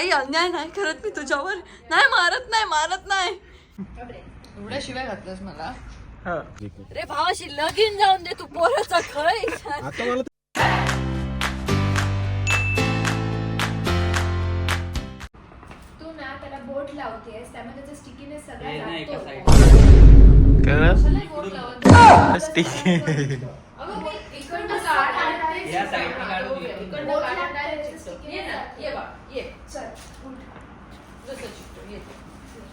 काही अन्याय नाही करत मी तुझ्यावर. नाही मारत नाही मारत नाही. एवढ्या शिवाय घातलंस मला. रे भावाशी लगीन जाऊन दे तू पोराचा खरं इच्छा आता मला तू ना त्याला बोट लावतेस त्यामुळे त्याचा स्टिकीनेस सगळा जातो. लावत अगं मी इकडनं ये. इकडनं बोट लागते, त्याचं stickiness ये ना जातं. ये बा ये चल, उठ. जसं चिकटो, ये ये ग ये आता बघते ना हा, बघ, बोट लावते काय ते आता काय बघतेस ते. घेऊन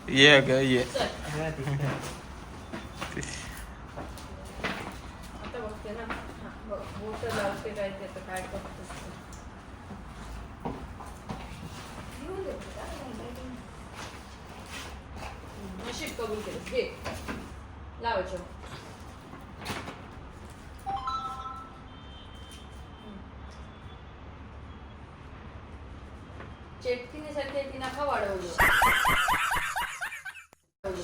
देते का? handwriting. नशीब कबूल केलं घे लावायचं चेटकीने सारखे ती नका वाढवलं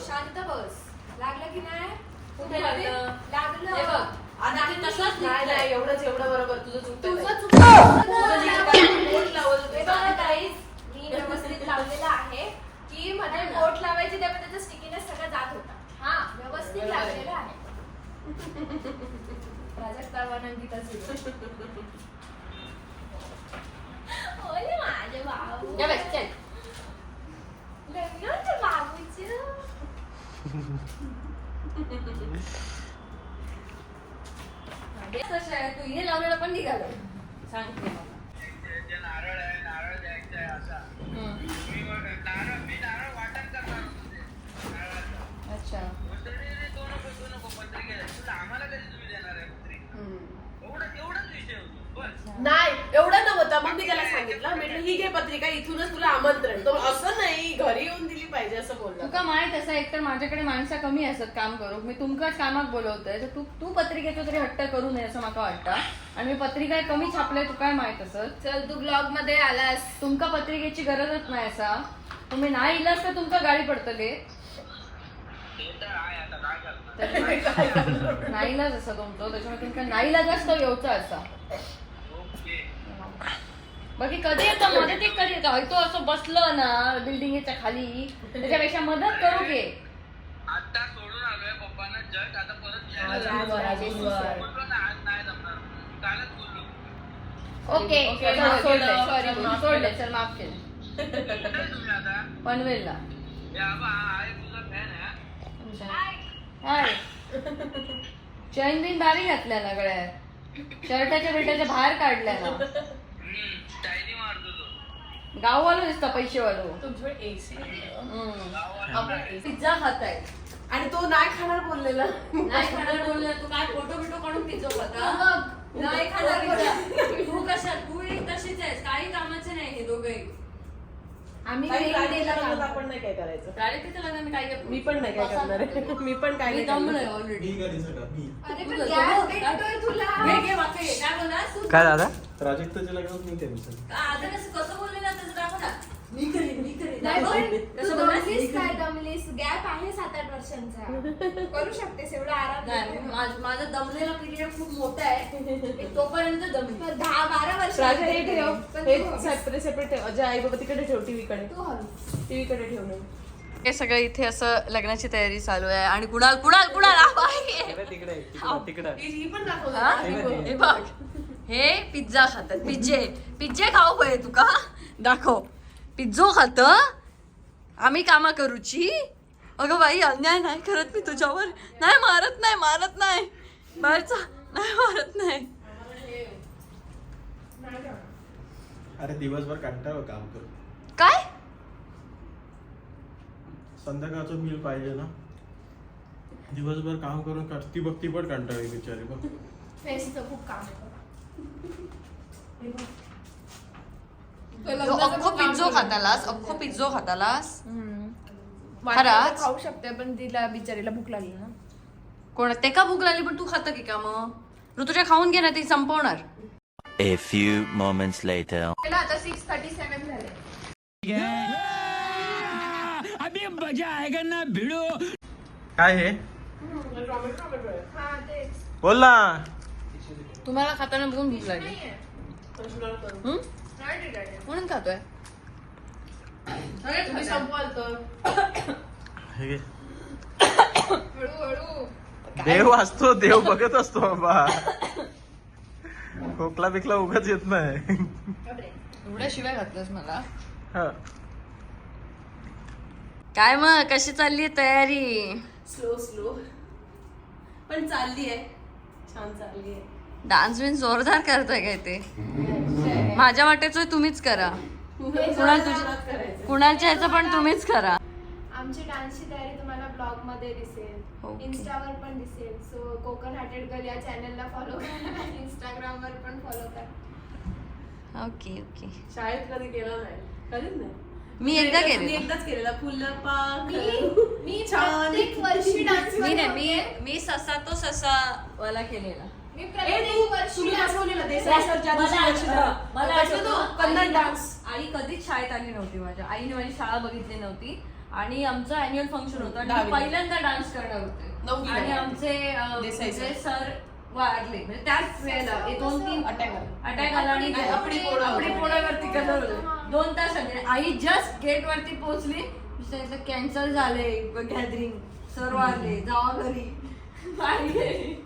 शांत बस लागलं की नाही कुठे लागलं? लागलं हे बघ आता ते तसंच नाही निघतंय. नाही एवढंच एवढं बरोबर तुझं चुकतं तुझं तुझं नीट काय चुकलं बोट लावत होते. हे बघा guys, मी व्यवस्थित लावलेलं आहे की मध्ये बोट लावायची त्यामुळे त्याचा स्टिकीनेस सगळं जात होता हा व्यवस्थित बरोबर आहे. लागलेलं आहे प्राजक्ता ओय माझे बाबू. या बघ, चल. लग्न होतं बाबूचं कसं आहे तू हे लावलेलं पण निघालं. सांगते नारळ आहे नारळ द्यायचा आहे असा हम्म. मी मग नारळ मी नारळ वाटण करणार. अच्छा बोलतो, "रे, रे, तो नको तो नको पत्रिका द्या." तुला आम्हाला कधी तुम्ही देणार आहे पत्रिका हम्म. एवढं एवढाच विषय होतो बस नाही एवढं नव्हतं. मग मी त्याला सांगितलं. म्हटलं ही घे पत्रिका इथूनच तुला आमंत्रण. तो असं नाही घरी येऊन दिली पाहिजे असं बोलला तुका माहीत असा एकतर माझ्याकडे माणसं कमी असत काम करू मी तुमकाच कामाक बोलवतोय. तर तू तू पत्रिकेचो तरी हट्ट करू नये असं माका वाटतं. आणि मी पत्रिका कमी छापलंय तू काय माहीत असत चल तू ब्लॉगमध्ये आलास. तुमका पत्रिकेची गरजच नाही असा. तुम्ही नाही इलाज तर तुमका गाडी पडतले ते तर आहे आता काय करणार? नाईलाज असा तुमचं. त्याच्यामुळे तुमका नाईलाज असतं येऊचा असा. बाकी कधी येतो मदत एक कधी येतो? तो असं बसलं ना बिल्डिंगच्या खाली त्याच्यापेक्षा मदत करू घे आता सोडून आलोय पप्पांना जग आता परत. कालच बोललो. ओके ओके, चल, सोडलंय. चल, माफ सोडलंय चल माफ केलं पनवेलला. आबा आहे तुझा फॅन आहे? हाय चैन बिन भारी घातल्या ना गळ्यात शर्टाच्या बिटाच्या बाहेर काढल्या ना. तो. गाववालो दिसता पैसे वालो तुमच्याकडे एसी पिझ्झा खाताय आणि तो नाही खाणार बोललेला. नाही खाणार बोलले तू काय फोटो बिटो काढून पिझ्झा खाता बघ. नाही खाणार तू कशा तू एक तशीच आहेस. काही कामाचे नाही हे दोघे आम्ही काही आपण नाही काय करायचं. मी काय करतो? मी पण नाही काय करणार. आहे. मी पण काय मी नाही दमलोय. ऑलरेडी अरे पण गॅस? भेटतोय तुला. घे घे. काय बोललास तू काय दादा? प्राजक्ताच्या लग्नात मी केलं आता कसं कसं बोललेलं त्याचं दाखव ना. मी करेन मी करेन. नाही पण कसं तू बोललास? दमलीस काय दमलीस? गॅप आहे सात आठ वर्षांचा. करू शकतेस एवढा आराम. नाही देतो. माझ- माझा दमलेला पिरियड खूप मोठा आहे. मी तोपर्यंत दमली पण दहा बारा वर्ष राजा हे ठेव. पण हे तू हवी. सेपरेट सेपरेट ठेव. अजय आई बाबा तिकडे ठेव टीव्ही कडे तू हवी टीव्ही कडे ठेव ना हे सगळं इथे असं लग्नाची तयारी चालू आहे आणि कुणाल कुणाल कुणाल? आ, बाई. तिकडे तिकडे पण दाखव बघ. हे पिझ्झा खातात पिझ्झे. पिझ्झे खाऊ पाहिजे तुका दाखव. पिझ्झो खात. आम्ही कामा करूची. अगं बाई अन्याय नाही करत मी तुझ्यावर. नाही मारत नाही मारत नाही. बाहेरचा. नाही मारत नाही. अरे दिवसभर कंटाळ काम करू. काय? संध्याकाळचं मिल पाहिजे ना. दिवसभर काम करून कर- ती बघ ती पण कंटाळी बिचारी बघ. फेसचं खूप काम आहे अख्खो पिझ्झो खातालास अख्खो पिझ्झो खातालास? वाटलं तर खरंच? खाऊ शकते पण तिला बिचारीला भूक लागली ना. कोण? ते का भूक लागली पण तू खातं की का मग? ऋतुजा खाऊन घे ना ती संपवणार. A few moments later. त्याला आता सिक्स थर्टी सेव्हन झाले काय हे? हा तेच बोल ना. तुम्हाला खाताना बघून भूक लागली. हं? आहे. म्हणून खातोय. हे घे. देव असतो देव बघत असतो बाबा. खोकला बिकला उगाच येत नाही. एवढ्या शिवाय घातलंस मला. हा. काय मग कशी चालली तयारी? स्लो स्लो पण चालली आहे. छान चालली आहे. डान्स बिन्स जोरदार करताय काय ते? माझ्या वाटेचं तुम्हीच करा. कुणाल तुझ्या करायचं. कुणालच्या ह्याचं पण तुम्हीच करा. आमची डान्सची तयारी तुम्हाला ब्लॉगमध्ये दिसेल. Okay. इन्स्टावर पण दिसेल. सो कोकण हार्टेड गर्ल या चॅनलला फॉलो करा. इंस्टाग्रामवर पण फॉलो करा. ओके ओके शाळेत कधी केलं नाही? कधीच नाही. मी एकदा मी केली एकदाच केलेला. मी मी छान. प्रत्येक वर्षी डान्स मी नाही मी मी ससा तो ससा वाला केलेला. मी प्रत्येक वर्षी dance मला आठवतं, कन्नड आई- डान्स आई कधीच शाळेत आली नव्हती माझ्या. आईने माझी शाळा बघितली नव्हती. आणि आमचं अॅन्युअल फंक्शन होतं. आणि मी दहावीला. पहिल्यांदा डान्स करणार होते. नववीला. आणि आमचे अं, देसाई सर. सर वाढले. म्हणजे त्याच वेळेला हे दोन तीन Attack आला. अटॅक आला आणि आणि आपडी पोळं आपडी होती. पोळ्यावरती कलर होते? दोन तास आले आई जस्ट गेट वरती पोहोचली. कॅन्सल झाले गॅदरिंग. सर वाढले. जावा घरी.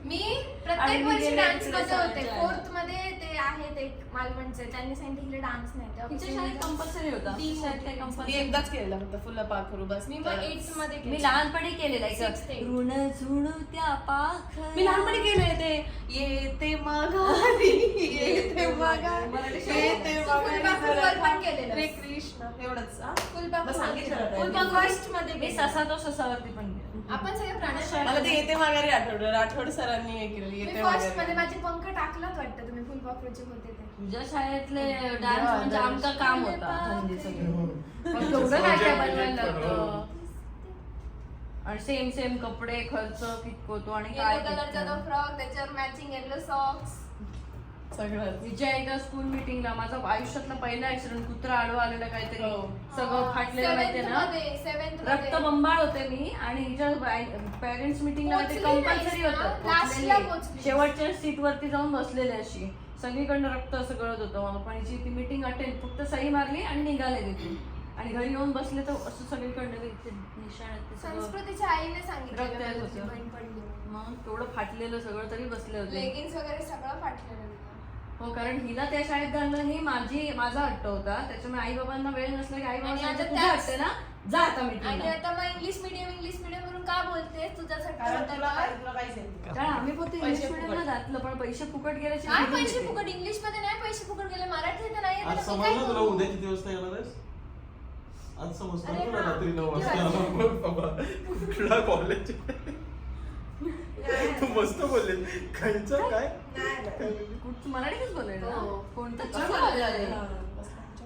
मी प्रत्येक वर्षी डान्समध्ये होते. फोर्थमध्ये ते आहेत एक मालवणचे. त्यांनी सांगितलं इकडे डान्स नाही तिच्या शाळेत कंपल्सरी होता. ती शाळेत काही मी कंपल्सरी एकदाच केलेला फक्त फुलं पाक करू बस. मी मग एटमध्ये मी केलं. लहानपणी केलेला Sixth. ऋण झुण त्या पाख मी लहानपणी केले ते. येते माघारी येते माघारी. येते माघारी. फुलपाखरू पण केलेलं. कृष्ण. एवढंच हा? फुलपाखरू मग सांगितलं त्यांनी. फुलपाखरू फर्स्टमध्ये मी केलं. ससा तो ससावरती पण. आपण सगळे मला प्राणी ते येते माघारी आठवलं राठोड सरांनी हे केलेलं मी येते फर्स्टमध्ये माघारी माझे पंख टाकलात वाटतं तुम्ही फुलपाखरूचे होते ते. तुझ्या शाळेतले डान्स म्हणजे आमचं काम होता हल्ली सगळं पण केवढं काय काय बनवायला लागतं आणि सेम सेम कपडे खर्च कितकोतो आणि काय येलो कलरचा तो फ्रॉक त्याच्यावर मॅचिंग येलो सॉक्स सगळं. विजय एकदा स्कूल मिटिंगला माझा आयुष्यातला पहिला ऍक्सिडेंट कुत्रा आडवा आलेला काहीतरी. हो. सगळं फाटलेलं माहितीये ना? रक्त बंबाळ होते मी आणि हिच्या पेरेंट्स मिटिंगला ते कंपल्सरी? होतं. शेवटच्या सीट वरती जाऊन बसलेले अशी. सगळीकडनं रक्त असं गळत होतं मला पण हिची ती मिटिंग अटेंड फक्त सही मारली आणि निघाले तिथून आणि घरी येऊन बसले तर असं सगळीकडनं निशाण संस्कृतीच्या आईने सांगितलं मग तेवढं फाटलेलं सगळं तरी बसले होते. लेगिन्स वगैरे सगळं फाटलेलं. हो कारण हिला त्या शाळेत घालणं ही माझी माझा हट्ट होता. त्याच्यामुळे आई बाबांना वेळ नसला की आई आणि आता बाबा तुझा त्याच- हट्ट ना? जा आता आणि आता मग इंग्लिश मिडियम इंग्लिश मिडियम म्हणून का बोलते तुझ्यासाठी कारण तुला तुला. कारण आम्ही फक्त इंग्लिश पैसे मिडियमला फुकट. घातलं पण पैसे फुकट गेल्याची काय भीती पैसे होती. फुकट? इंग्लिशमध्ये नाही पैसे फुकट गेले. मराठी तर नाही. आज येत, तर मी काय समजलं तुला करू? उद्या किती वाजता येणार आहेस? आज समजतं अरे तुला हा, रात्री नऊ किती वाजता वाजता? बघ बाबा कुठला कॉलेज तू मस्त बोलले खायचं काय? हो. हा.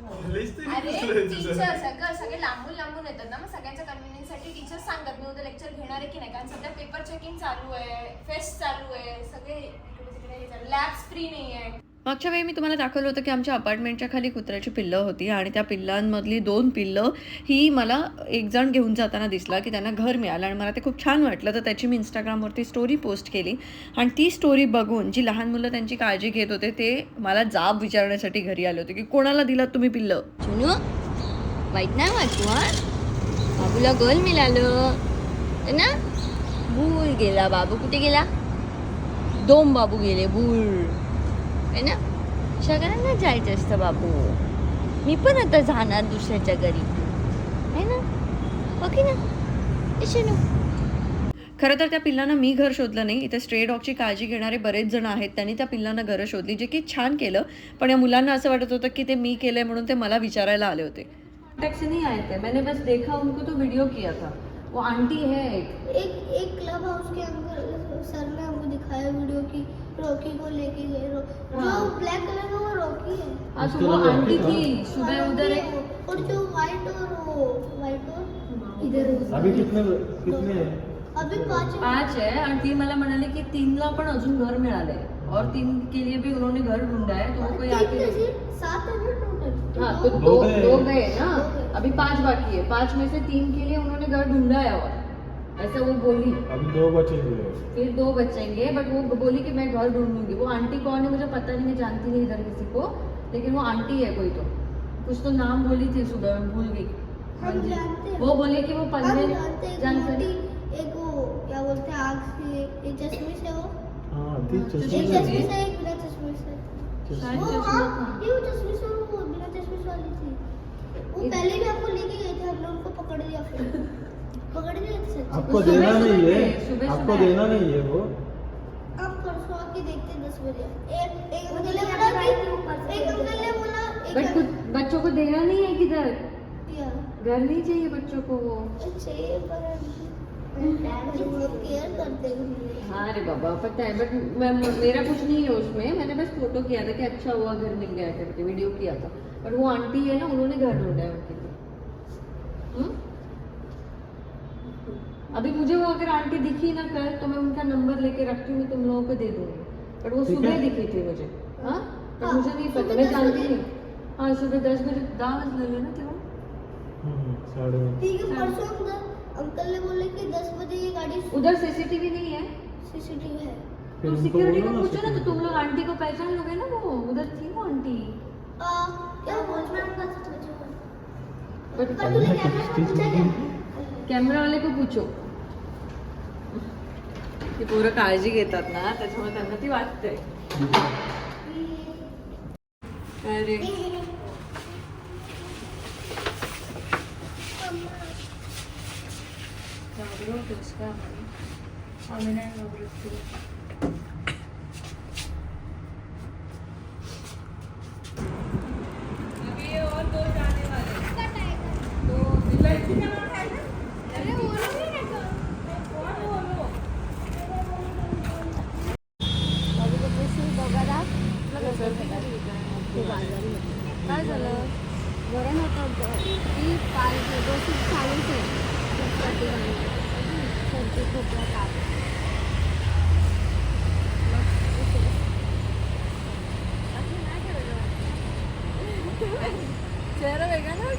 कॉलेज अरे टीचर? सगळं सगळे लांबून लांबून येतात ना? मग सगळ्यांच्या कन्व्हिनियन्ससाठी टीचर सांगतात मी उद्या लेक्चर घेणार आहे की नाही? कारण सध्या पेपर चेकिंग चालू आहे फेस्ट चालू आहे. सगळे इकडे तिकडे लॅब्स फ्री नाही आहे मागच्या वेळी मी तुम्हाला दाखवलं होतं की आमच्या अपार्टमेंटच्या खाली कुत्र्याची पिल्लं होती आणि त्या पिल्लांमधली दोन पिल्लं ही मला एक जण घेऊन जाताना दिसला की त्यांना घर मिळालं आणि मला ते खूप छान वाटलं. तर त्याची मी इंस्टाग्रामवरती स्टोरी पोस्ट केली आणि ती स्टोरी बघून जी लहान मुलं त्यांची काळजी घेत होते ते मला जाब विचारण्यासाठी घरी आले होते की कोणाला दिलात तुम्ही पिल्लं? चुनू वाईट नाही वाटू बाबूला गोल मिळालं. ना भूल गेला बाबू. कुठे गेला? दोन बाबू गेले भूल. है ना? सगळ्यांना जायचं असतं बाबू. मी पण आता जाणार दुसऱ्याच्या घरी. है ना ओके ना इशनू खरं तर त्या पिल्लांना मी घर शोधलं नाही. इथे स्ट्रे डॉगची काळजी घेणारे बरेच जण आहेत. त्यांनी त्या पिल्लांना घरं शोधली जे की छान केलं. पण या मुलांना असं वाटत होतं की ते मी केलंय म्हणून ते मला विचारायला आले होते. टैक्सी नहीं आए थे मैंने बस देखा उनको तो वीडियो किया था. वो आंटी है एक. एक एक क्लब हाउस के अंदर सर ने हमको दिखाया वीडियो की रॉकी को लेके गए रो-। जो ब्लैक कलर का वो रॉकी है तो वो आंटी थी सुबह उधर है। और जो व्हाइट और वो व्हाइट और इधर अभी कितने कितने हैं अभी पाँच पाच है आणि ती मला म्हणाली की तीनला पण अजून घर मिळाले और तीन के लिए भी उन्होंने घर ढूंढा है तो वो कोई आके? सात है ना टोटल हाँ तो दो दो गए। ना। अभी पांच बाकी है पांच में से तीन के लिए उन्होंने घर ढूंढा है और ऐसा वो बोली। अभी दो बचेंगे फिर दो बचेंगे बट वो बोली कि मैं घर ढूंढूँगी। वो आंटी कौन है मुझे पता नहीं मैं जानती नहीं इधर किसी को लेकिन वो आंटी है कोई तो। कुछ तो नाम बोली थी सुबह मैं भूल गई। हम जानते हैं। वो बोले कि वो पंद्रह जानते हैं एक वो क्या बोलते हैं आग से एक चश्मे से वो हा चश्मे से। एक बिना चश्मे से। वो ये वो चश्मे से वो बिना चश्मे वाली थी। वो पहले भी आपको लेके गए थे हमने उनको पकड़ लिया फिर। पकड़ सच्ची। आपको देना नहीं है। आपको देना नहीं है वो। आप परसों आके देखते दस बजे? एक एक अंकल ने बोला कि एक अंकल ने बोला बट कुछ बच्चों को देना नहीं है किधर? घर नहीं चाहिए बच्चों को वो। चाहिए पर केयर करते हैं। हाँ रे बाबा पता है बट मैं मेरा कुछ नहीं है उसमें। मैंने बस फ़ोटो किया था कि अच्छा हुआ घर मिल गया करके वीडियो किया था। बट वो आंटी है ना उन्होंने घर ढूंढा है उनके लिए। हम्म? अभी मुझे वो अगर आंटी दिखी ना कल तो मैं उनका नंबर लेके रखती हूँ तुम लोगों को दे दूँगी। बट वो सुबह दिखी थी मुझे। हाँ? पर हाँ, मुझे नहीं पता मैं जानती। नहीं हाँ। सुबह दस बजे दहा वाजलेले ना तेव्हा हम्म, ठीक है परसों अंकल अंकल ने बोले कि दस बजे ये गाड़ी उधर सीसीटीवी नहीं है? सीसीटीवी है। तुम सिक्योरिटी को पूछो ना तो तुम लोग आंटी को पहचान लोगे ना वो? उधर थी वो आंटी। आ, क्या वॉचमैन का सच बट कैमरा में पूछा क्या? कॅमेरा वाले को पूछो। ती पोरं काळजी घेतात ना त्याच्यामुळे त्यांना ती वाटते अरे. आम्ही नाही झालं गरम होतं ती काल व्यवस्थित चालूच आहे सर्दी खोकला ताप चेहरा वेगळा ना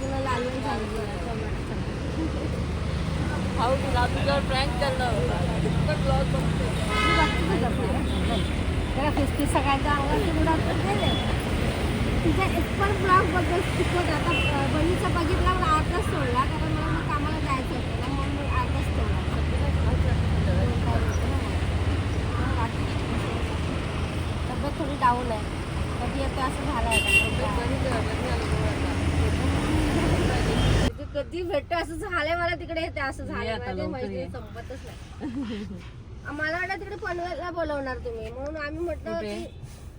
तुला लालून सांगितलं भाऊ तुला तुझ्यावर प्रँक करणार होता. ब्लॉग बघते सगळ्यांच्या अंगाची उडात गेले तिचा एक पण ब्लॉग शिकवत आता बहिणीचा बघितला मला आताच सोडला कारण मला मग कामाला जायचं होतं. ना म्हणून आताच सोडला. तब्येत थोडी डाऊन आहे. कधी येतं असं झालं कधी भेटतो असं झालंय मला तिकडे येते असं झालंय आता मला ते लवकर माहिती ये. संपतच नाही. आम्हाला वाटलं तिकडे पनवेलला बोलवणार तुम्ही म्हणून आम्ही म्हटलं? की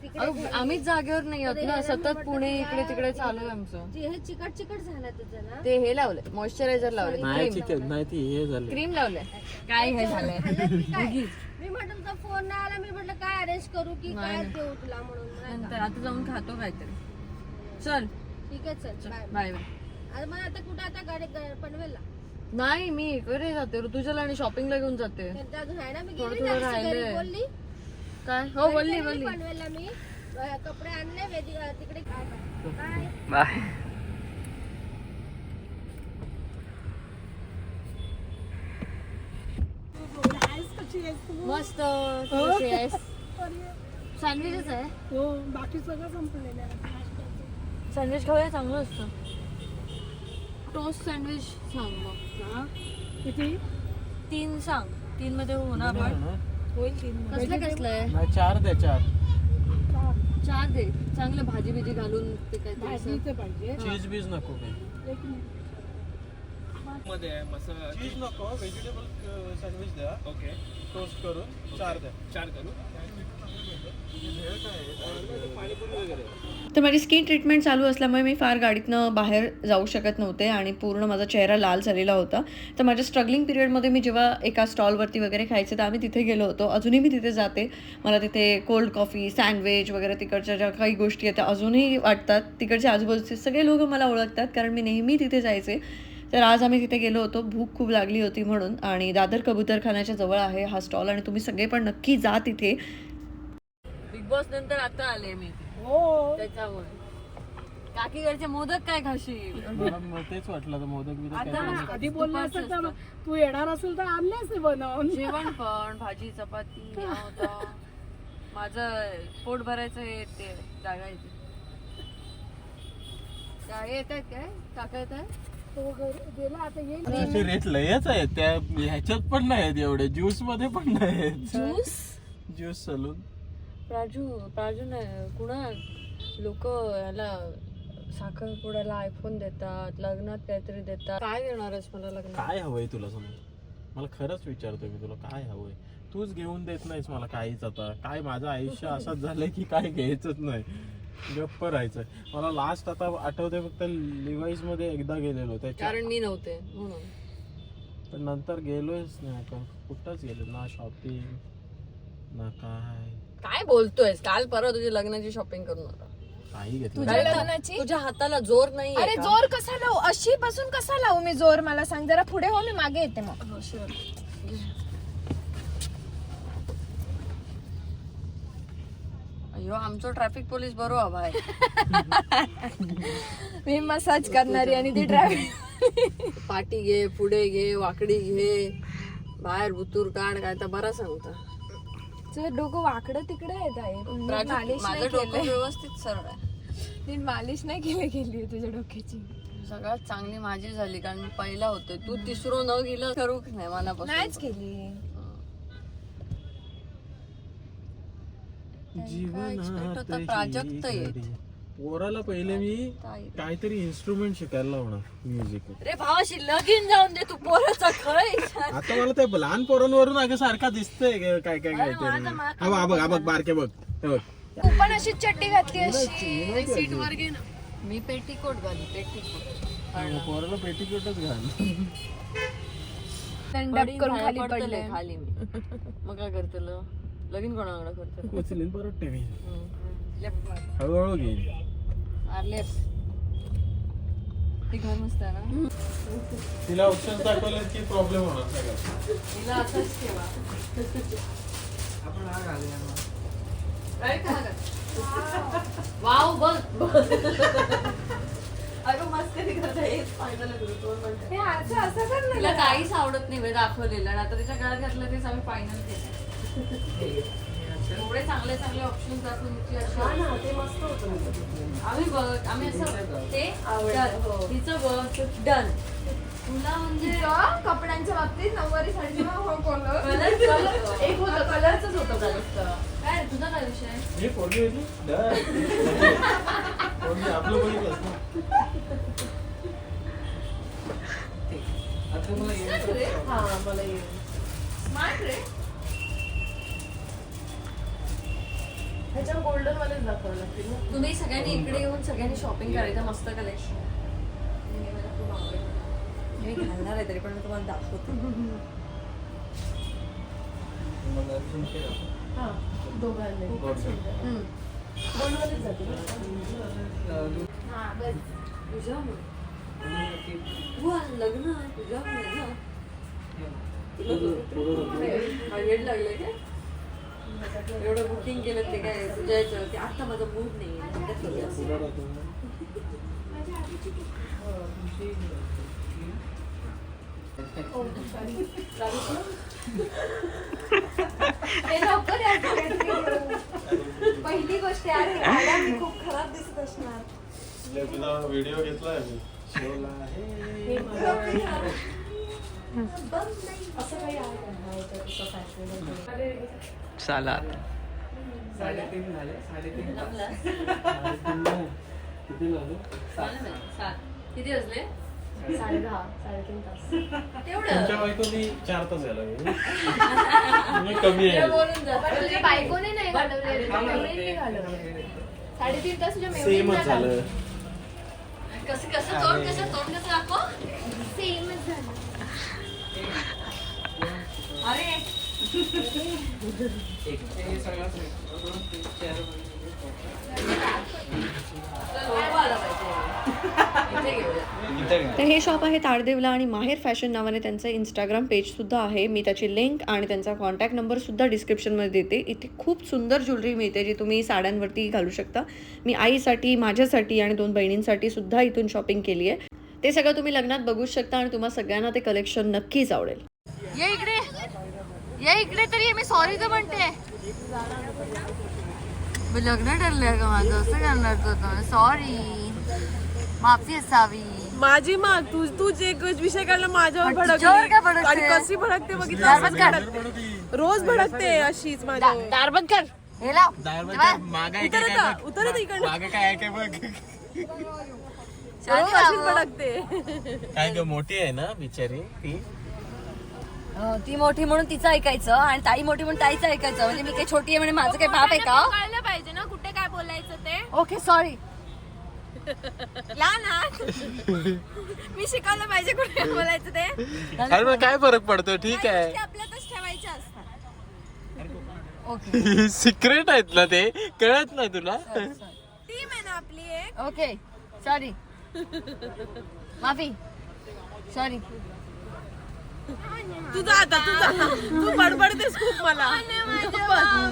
तिकडे अहो, आम्हीच जागेवर नाही आहोत ना सतत पुणे इकडे तिकडे चालू आहे आमचं. जे हे चिकट चिकट झालं तुझं ना ते हे लावलंय मॉइश्चरायझर लावलंय नाही क्रीम चिकन नाही ती हे झाले क्रीम लावलंय. काय हे झालंय? खाल्लं की काय? मी म्हटलं तुझा फोन नाही आला मी म्हटलं काय अरेंज करू की काय. देऊ तुला म्हणून. नाही नंतर? आता जाऊन खातो काहीतरी. चल. ठीक आहे चल. बाय बाय बाय अरे मग आता कुठे आता गाडी पनवेलला. नाही मी इकडे जाते. ऋतुजाला आणि शॉपिंगला घेऊन जाते. त्यांचं अजून आहे ना मी थोडं गेली थोडं ना अशी घरी राहिलंय. बोलली. काय? हो बोलली बोलली. पनवेलला मी. अ, कपडे आणले वेदी अ, तिकडे काय काय बाय. मस्त सँडविचच आहे. हो बाकी सगळं संपलेलं आहे. सँडविच खाऊया चांगलं असतं. टोस्ट सँडविच सांग मग किती? तीन सांग. तीन मध्ये हो ना? आपण होईल तीन कसलं कसलं आहे नाही चार द्या चार. चार. दे. चांगलं भाजी बिजी घालून ते काय भाजीचं पाहिजे. चीज बीज नको काही. एक मिनिट. मध्ये आहे मसाला. चीज नको व्हेजिटेबल सँडविच द्या. ओके. टोस्ट करून चार द्या. चार करू. पाणीपुरी वगैरे. तर माझी स्किन ट्रीटमेंट चालू असल्यामुळे मी फार गाडीतनं बाहेर जाऊ शकत नव्हते आणि पूर्ण माझा चेहरा लाल झालेला होता. तर माझ्या स्ट्रगलिंग पिरियडमध्ये मी जेव्हा एका स्टॉलवरती वगैरे खायचे तर आम्ही तिथे गेलो होतो. अजूनही मी तिथे जाते. मला तिथे कोल्ड कॉफी सँडविच वगैरे तिकडच्या ज्या काही गोष्टी आहेत त्या अजूनही वाटतात. तिकडचे आजूबाजूचे सगळे लोक मला ओळखतात कारण मी नेहमी तिथे जायचे. तर आज आम्ही तिथे गेलो होतो. भूक खूप लागली होती म्हणून आणि दादर कबूतरखान्याच्या जवळ आहे हा स्टॉल आणि तुम्ही सगळे पण नक्की जा तिथे. बिग बॉस नंतर आता आले मी. हो. त्याच्यामुळे. काकीकडचे मोदक काय खाशील? मला म- तेच वाटलं तर मोदक बिदक काय आता आधी बोलले असेल तर तू येणार असेल तर आणले असते बनवून. जेवण पण भाजी चपाती हे होतं माझं पोट भरायचं हे ते जागा येते काय येत आहेत काय? काका येत आहे तो घरी गेला आता येईल. त्याचे रेट लयच आहेत. त्या ह्याच्यात पण नाही आहेत एवढे. ज्यूसमध्ये पण नाही आहेत. Juice juice salon Praju Praju नाही कुणाल? लोक याला साखरपुड्याला आयफोन देतात लग्नात काहीतरी देतात. काय देणार आहेस मला लग्नात? काय हवंय तुला समज मला खरंच विचारतोय मी तुला काय हवंय? तूच घेऊन देत नाहीस मला काहीच आता. काय माझं आयुष्य असंच झालंय की काय घ्यायचंच नाही. गप्प राहायचंय. मला लास्ट आता आठवतंय फक्त लिवाईसमध्ये एकदा गेलेलो त्याच्या कारण मी नव्हते म्हणून. पण नंतर गेलोयच नाही आता. कुठंच गेलो ना शॉपिंग ना काय. काय बोलतोयस? काल परवा तुझी लग्नाची शॉपिंग करून काही घेतलं. तुझ्या. लग्नाची? तुझ्या हाताला जोर नाही अरे जोर कसा लावू? अशी पासून कसा लावू मी जोर? मला सांग जरा पुढे हो मी मागे येते मग. अयो आमचं ट्रॅफिक पोलीस बरो हवा आहे. मी मसाज करणारी आणि ती ड्रायव्हिंग पाठी घे पुढे घे वाकडी घे. बाहेर बुतूर काढ काय तर बरा सांगता. तुझं डोकं वाकडं तिकडे येत आहे नीट मालिश माझं नाही डोकं केलंय. व्यवस्थित सरळ आहे. नीट मालिश नाही केली गेली तुझ्या डोक्याची. सगळ्यात चांगली माझी झाली कारण मी पहिला होते. तू तिसरो न गेलं करू नाही मनापासून. नाहीच केली. जीवनात होता, प्राजक्त येत. पोराला पहिले मी काहीतरी इन्स्ट्रुमेंट शिकायला लावणार म्युझिक रे भावाशी लगीन जाऊन दे तू पोराचा खय आता मला ते लहान पोरांवरून अगं सारखा दिसतंय ग- काय काय काहीतरी हा बघ, हा बघ हा बघ बारके बघ. हे बघ. तू पण अशीच चड्डी घातली अशी. सीट वर घे ना. मी पेटीकोट घाली पेटीकोट. पोराला पेटीकोटच घाल. दंडप करून खाली पडले खाली मी. मग काय करते ल? लगीन कोणाकडे करते उचलीन परत मार हळूहळू घेईन. तिला ऑप्शन दाखवले की प्रॉब्लेम होणार तिला असंच ठेवा. वाव बघ. अगं मस्त हे तिला काहीच आवडत नाही दाखवलेलं. आता तिच्या गळ्यात घातलं तेच आम्ही फायनल केलं एवढे चांगले चांगले ऑप्शन दाखवून ती अशी आम्ही बघ आम्ही असं ते डन तिचं बघ डन तुला म्हणजे कपड्यांच्या बाबतीत नऊवारी साडीचं हो कॉलर एक होतं कलरच होतं कलर काय तुझा काय विषय? हे पोरगी होती? डन. पोरगी आपलं बघितलंस ना. स्मार्ट रे. ह्याच्यावर गोल्डन वालेच दाखवावं लागतील ना. तुम्ही सगळ्यांनी इकडे येऊन सगळ्यांनी शॉपिंग करायचं मस्त कलेक्शन मी घालणार आहे तरी पण मी तुम्हाला दाखवतो. हा दोघांना गोल्ड वालेच जातील हा बस. तुझ्यामुळे तू आज लग्न आहे तुझ्यामुळे ना. तुला वेळ लागले का एवढं बुकिंग केलं ते काय तुझ्या याच्यावरती आता माझा मूड नाही. हे पहिली गोष्ट आहे खूप खराब दिसत असणार. व्हिडिओ घेतलाय मी. शोला हे असं काही आहे का हा याच्यात असं फॅशन साला किती झालं चालेल ना? सात. किती वाजले साडे दहा साडेतीन तास. तेवढं तुमच्या बायकोनी चार तास झाला म्हणजे कमी आहे. बोलून जा. पण तुझ्या बायकोने नाही घालवले. साडेतीन तास तुझ्या सेमच झालं. कसं कसं? तोंड कसं? तोंड कसं दाखव? सेमच झालं अरे लोगो आला पाहिजे इथे घेऊया तर हे शॉप आहे ताडदेवला आणि माहेर फॅशन नावाने त्यांचं इंस्टाग्राम पेजसुद्धा आहे. मी त्याची लिंक आणि त्यांचा कॉन्टॅक्ट नंबरसुद्धा डिस्क्रिप्शनमध्ये देते. इथे खूप सुंदर ज्वेलरी मिळते जी तुम्ही साड्यांवरती घालू शकता. मी आईसाठी माझ्यासाठी आणि दोन बहिणींसाठी सुद्धा इथून शॉपिंग केली आहे ते सगळं तुम्ही लग्नात बघूच शकता आणि तुम्हाला सगळ्यांना ते कलेक्शन नक्कीच आवडेल. ये इकडे. ये इकडे तरी मी सॉरी तर म्हणते. लग्न ठरलंय का माझं. असं करणार सॉरी माफी असावी. माझी माग तू तू जे विषय काढला माझ्यावर भडकते? आणि कशी भडकते बघितलं. रोज भडकते अशीच माझ्यावर दार बंद कर. हे लाव. उतर आता, उतर आता इकडनं. काय आहे काय बघ? काय ग मोठी आहे ना बिचारी ती? हो, ती मोठी म्हणून तिचं ऐकायचं आणि ताई मोठी म्हणून ताईचं ऐकायचं. म्हणजे मी काही छोटी आहे म्हणजे माझं काही बाप आहे का? कळलं पाहिजे ना कुठे काय बोलायचं ते. ओके सॉरी लहान आहात. मी शिकवलं पाहिजे कुठे काय बोलायचं ते. अरे मग काय फरक पडतो ठीक आहे. आपल्यातच ठेवायच्या असतात. ओके सिक्रेट आहेत ना ते? कळत नाही तुला? टीम आहे ना आपली एक. ओके सॉरी माफी. सॉरी तुझा आता तुझा तू बडबडतेस खूप मला.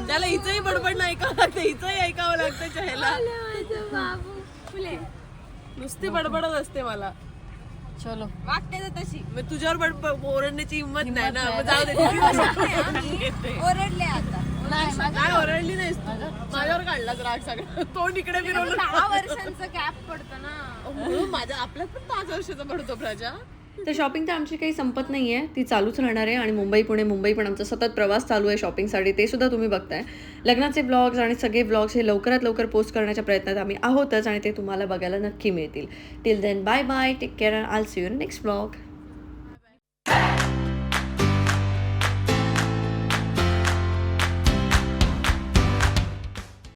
त्याला हिचंही बडबड नाही ऐकावं लागतं हिचंही ऐकावं लागतं चहेला नुसती बडबडत असते मला. चलो. वाटते तर तशी. मग तुझ्यावर बडबड ओरडण्याची हिंमत नाही ना. मग जाऊ दे ओरडले आता. काय ओरडली नाहीस तू. माझ्यावर काढलाच राग सगळं. तोंड इकडे फिरवलं. दहा वर्षांचा गॅप पडतो ना. म्हणून माझ्या आपल्यात पण पाच वर्षाचा पडतो प्रजा. तर शॉपिंग तर आमची काही संपत नाही आहे ती चालूच राहणार आहे आणि मुंबई पुणे मुंबई पण आमचा सतत प्रवास चालू आहे शॉपिंगसाठी ते सुद्धा तुम्ही बघताय. लग्नाचे ब्लॉग्स आणि सगळे ब्लॉग्स हे लवकरात लवकर पोस्ट करण्याच्या प्रयत्नात आम्ही आहोतच आणि ते तुम्हाला बघायला नक्की मिळतील. Till then bye bye take care all see you next blog